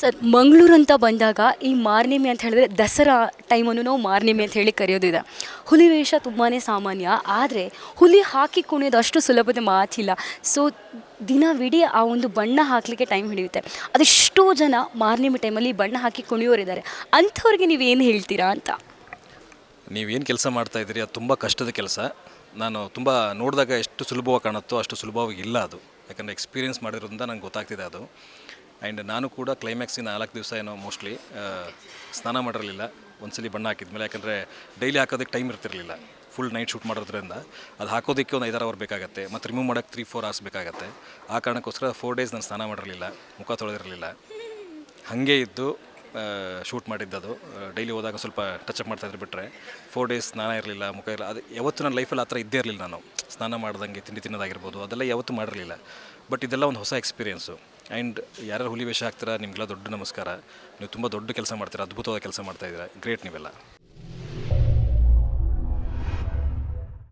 Sir, Mangaluru ಅಂತ ಬಂದಾಗ ಈ ಮಾರ್ನಿಮೆ ಅಂತ ಹೇಳಿದ್ರೆ ದಸರಾ ಟೈಮನ್ನು ನಾವು ಮಾರ್ನಿಮೆ ಅಂತ ಹೇಳಿ ಕರೆಯೋದಿದೆ ಹುಲಿ ವೇಷ ತುಂಬಾ ಸಾಮಾನ್ಯ, ಆದರೆ ಹುಲಿ ಹಾಕಿ ಕುಣಿಯೋದು ಅಷ್ಟು ಸುಲಭದ ಮಾತಿಲ್ಲ. ಸೊ ದಿನವಿಡೀ ಆ ಒಂದು ಬಣ್ಣ ಹಾಕಲಿಕ್ಕೆ ಟೈಮ್ ಹಿಡಿಯುತ್ತೆ. ಅದೆಷ್ಟೋ ಜನ ಮಾರ್ನಿಮೆ ಟೈಮಲ್ಲಿ ಬಣ್ಣ ಹಾಕಿ ಕುಣಿಯೋರಿದ್ದಾರೆ ಅಂಥವ್ರಿಗೆ ನೀವೇನು ಹೇಳ್ತೀರಾ ಅಂತ? ನೀವೇನು ಕೆಲಸ ಮಾಡ್ತಾ ಇದ್ದೀರಿ? ಅದು ತುಂಬ ಕಷ್ಟದ ಕೆಲಸ. ನಾನು ತುಂಬ ನೋಡಿದಾಗ ಎಷ್ಟು ಸುಲಭವಾಗಿ ಕಾಣುತ್ತೋ ಅಷ್ಟು ಸುಲಭವಾಗಿ ಇಲ್ಲ ಅದು. ಯಾಕಂದರೆ ಎಕ್ಸ್ಪೀರಿಯೆನ್ಸ್ ಮಾಡಿರೋದ್ರಿಂದ ನಂಗೆ ಗೊತ್ತಾಗ್ತಿದೆ ಅದು. ಆ್ಯಂಡ್ ನಾನು ಕೂಡ ಕ್ಲೈಮ್ಯಾಕ್ಸಿನ ನಾಲ್ಕು ದಿವಸ ಏನೋ ಮೋಸ್ಟ್ಲಿ ಸ್ನಾನ ಮಾಡಿರಲಿಲ್ಲ. ಒಂದ್ಸಲಿ ಬಣ್ಣ ಹಾಕಿದ್ಮೇಲೆ, ಯಾಕಂದರೆ ಡೈಲಿ ಹಾಕೋದಕ್ಕೆ ಟೈಮ್ ಇರ್ತಿರಲಿಲ್ಲ. ಫುಲ್ ನೈಟ್ ಶೂಟ್ ಮಾಡೋದ್ರಿಂದ. ಅದು ಹಾಕೋದಕ್ಕೆ ಒಂದು ಐದಾರು ಅವರ್ ಬೇಕಾಗುತ್ತೆ. ಮತ್ತು ರಿಮೂವ್ ಮಾಡೋಕ್ಕೆ ತ್ರೀ ಫೋರ್ ಅವರ್ಸ್ ಬೇಕಾಗುತ್ತೆ. ಆ ಕಾರಣಕ್ಕೋಸ್ಕರ ಫೋರ್ ಡೇಸ್ ನಾನು ಸ್ನಾನ ಮಾಡಿರಲಿಲ್ಲ. ಮುಖ ತೊಳೆದಿರಲಿಲ್ಲ. ಹಾಗೆ ಇದ್ದು ಶೂಟ್ ಮಾಡಿದ್ದದು. ಡೈಲಿ ಹೋದಾಗ ಸ್ವಲ್ಪ ಟಚಪ್ ಮಾಡ್ತಾಯಿದ್ರೆ ಬಿಟ್ಟರೆ ಫೋರ್ ಡೇಸ್ ಸ್ನಾನ ಇರಲಿಲ್ಲ, ಮುಖ ಇರಲಿಲ್ಲ. ಅದು ಯಾವತ್ತೂ ನನ್ನ ಲೈಫಲ್ಲಿ ಆ ಥರ ಇದ್ದೇ ಇರಲಿಲ್ಲ ನಾನು. ಸ್ನಾನ ಮಾಡ್ದಂಗೆ, ತಿಂಡಿ ತಿನ್ನೋದಾಗಿರ್ಬೋದು, ಅದೆಲ್ಲ ಯಾವತ್ತೂ ಮಾಡಿರಲಿಲ್ಲ. ಬಟ್ ಇದೆಲ್ಲ ಒಂದು ಹೊಸ ಎಕ್ಸ್ಪೀರಿಯೆನ್ಸು ಆ್ಯಂಡ್ ಯಾರ್ಯಾರು ಹುಲಿ ವೇಷ ಹಾಕ್ತೀರಾ, ನಿಮಗೆಲ್ಲ ದೊಡ್ಡ ನಮಸ್ಕಾರ. ನೀವು ತುಂಬ ದೊಡ್ಡ ಕೆಲಸ ಮಾಡ್ತೀರಾ, ಅದ್ಭುತವಾದ ಕೆಲಸ ಮಾಡ್ತಾಯಿದ್ದೀರಾ ಗ್ರೇಟ್ ನೀವೆಲ್ಲ.